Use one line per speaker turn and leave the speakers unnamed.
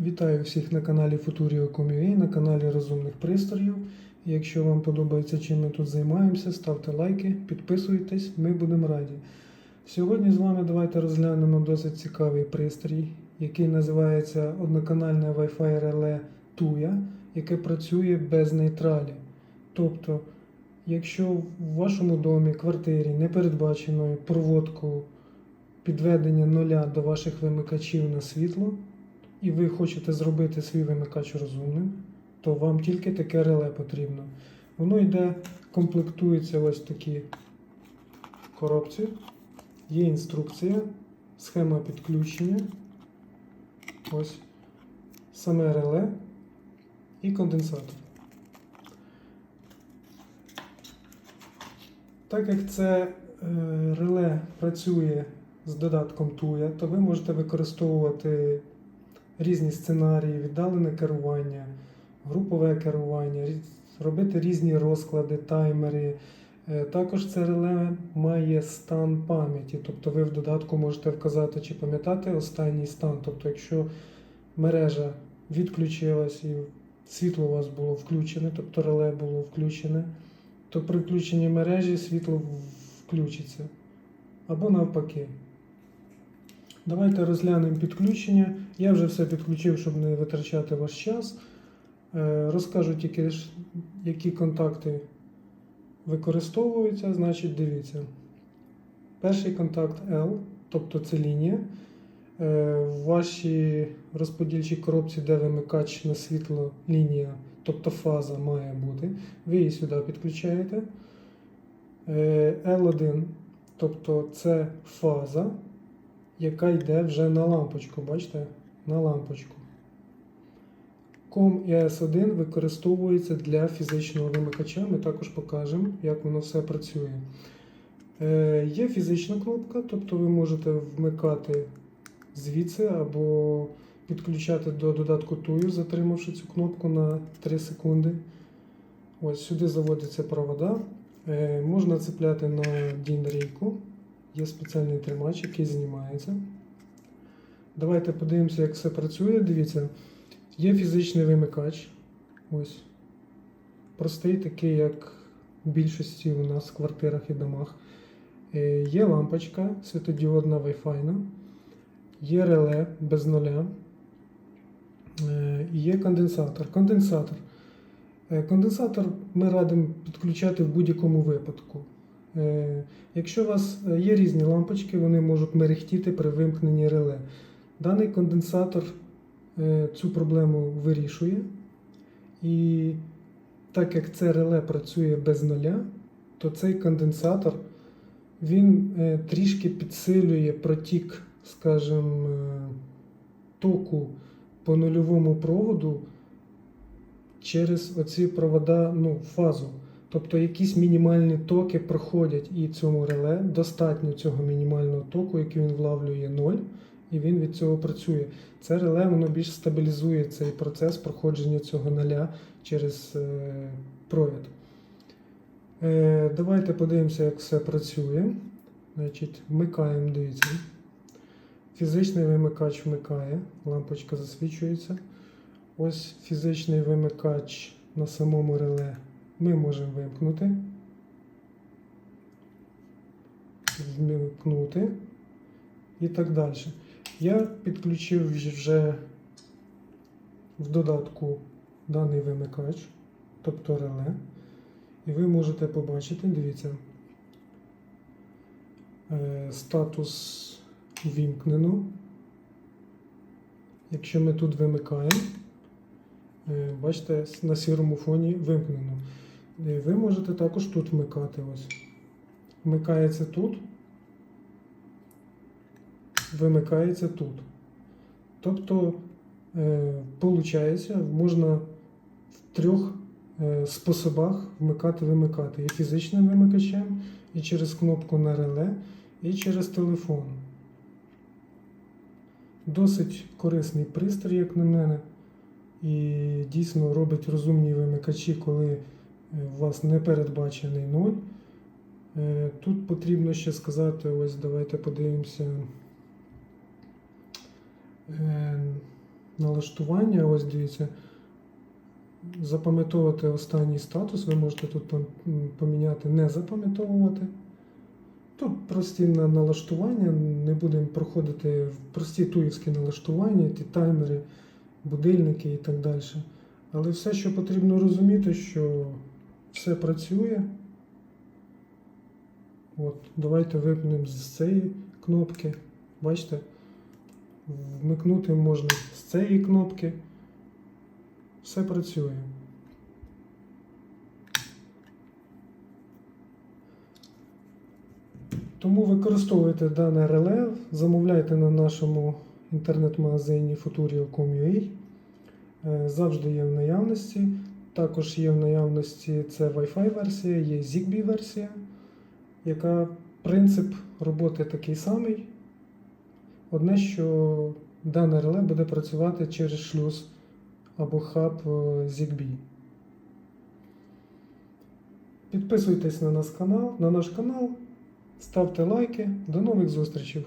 Вітаю всіх на каналі Futurio.com.ua, на каналі Розумних пристроїв. Якщо вам подобається, чим ми тут займаємося, ставте лайки, підписуйтесь, ми будемо раді. Сьогодні з вами давайте розглянемо досить цікавий пристрій, який називається одноканальне Wi-Fi реле TUYA, яке працює без нейтралі. Тобто, якщо в вашому домі, квартирі не передбачено проводку підведення нуля до ваших вимикачів на світло, і ви хочете зробити свій вимикач розумним, то вам тільки таке реле потрібно. Воно йде, комплектується ось такі коробці. Є інструкція, схема підключення. Ось саме реле і конденсатор. Так як це е, реле працює з додатком TUYA, то ви можете використовувати різні сценарії, віддалене керування, групове керування, робити різні розклади, таймери. Е, Також це реле має стан пам'яті, тобто ви в додатку можете вказати чи пам'ятати останній стан. Тобто, якщо мережа відключилась і світло у вас було включене, тобто реле було включене, то при включенні мережі світло включиться. Або навпаки. Давайте розглянемо підключення. Я вже все підключив, щоб не витрачати ваш час. Е, Розкажу тільки, які контакти використовуються. Значить, дивіться. Перший контакт L, тобто це лінія. Е, В вашій розподільчій коробці, де вимикач на світло лінія, тобто фаза має бути. Ви її сюди підключаєте. Е, L1, тобто це фаза яка йде вже на лампочку. Бачите? На лампочку. COM ES1 використовується для фізичного вимикача. Ми також покажемо, як воно все працює. Е, є фізична кнопка, тобто ви можете вмикати звідси або підключати до додатку TUYU, затримавши цю кнопку на 3 секунди. Ось сюди заводяться провода. Е, можна цепляти на DIN рейку. Є спеціальний тримач, який знімається. Давайте подивимося, як все працює. Дивіться, є фізичний вимикач. Ось. Простий, такий, як в більшості у нас в квартирах і домах. Е, Є лампочка світодіодна Wi-Fi. Є реле без нуля. Е, і Є конденсатор. Конденсатор. Е, Конденсатор ми радимо підключати в будь-якому випадку. Якщо у вас є різні лампочки, вони можуть мерехтіти при вимкненні реле. Даний конденсатор е, цю проблему вирішує. І так як це реле працює без нуля, то цей конденсатор він е, трішки підсилює протік, скажімо, е, току по нульовому проводу через оці провода ну, фазу. Тобто якісь мінімальні токи проходять і цьому реле достатньо цього мінімального току, який він влавлює 0, і він від цього працює. Це реле воно більш стабілізує цей процес проходження цього нуля через е, провід. Е, давайте подивимося, як все працює. Значить, Вмикаємо, дивіться. Фізичний вимикач вмикає, лампочка засвічується. Ось фізичний вимикач на самому реле ми можемо вимкнути, вмикнути і так далі. Я підключив вже в додатку даний вимикач, тобто реле. І ви можете побачити, дивіться, е, статус вімкнено. Якщо ми тут вимикаємо, е, бачите, на сірому фоні вимкнено. Е, Ви можете також тут вмикати. Ось. Вмикається тут, вимикається тут. Тобто, виходить, можна в трьох е, способах вмикати-вимикати. І фізичним вимикачем, і через кнопку на реле, і через телефон. Досить корисний пристрій, як на мене. І дійсно робить розумні вимикачі, коли е, у вас не передбачений нуль. Е, Тут потрібно ще сказати, ось давайте подивимося. Е, налаштування. Ось дивіться. Запам'ятовувати останній статус. Ви можете тут поміняти не запам'ятовувати. Тут прості на- налаштування, не будемо проходити прості туївські налаштування, ті таймери, будильники і так далі. Але все, що потрібно розуміти, що все працює. От, давайте вимкнемо з цієї кнопки. Бачите? Вмикнути можна з цієї кнопки. Все працює. Тому використовуйте дане реле, замовляйте на нашому інтернет-магазині futurio.com.ua. Е, Завжди є в наявності. Також є в наявності це Wi-Fi версія, є Zigbee версія, яка принцип роботи такий самий. Одне, що дане реле буде працювати через шлюз або хаб е, Zigbee. Підписуйтесь на наш канал, на наш канал, ставте лайки. До нових зустрічей!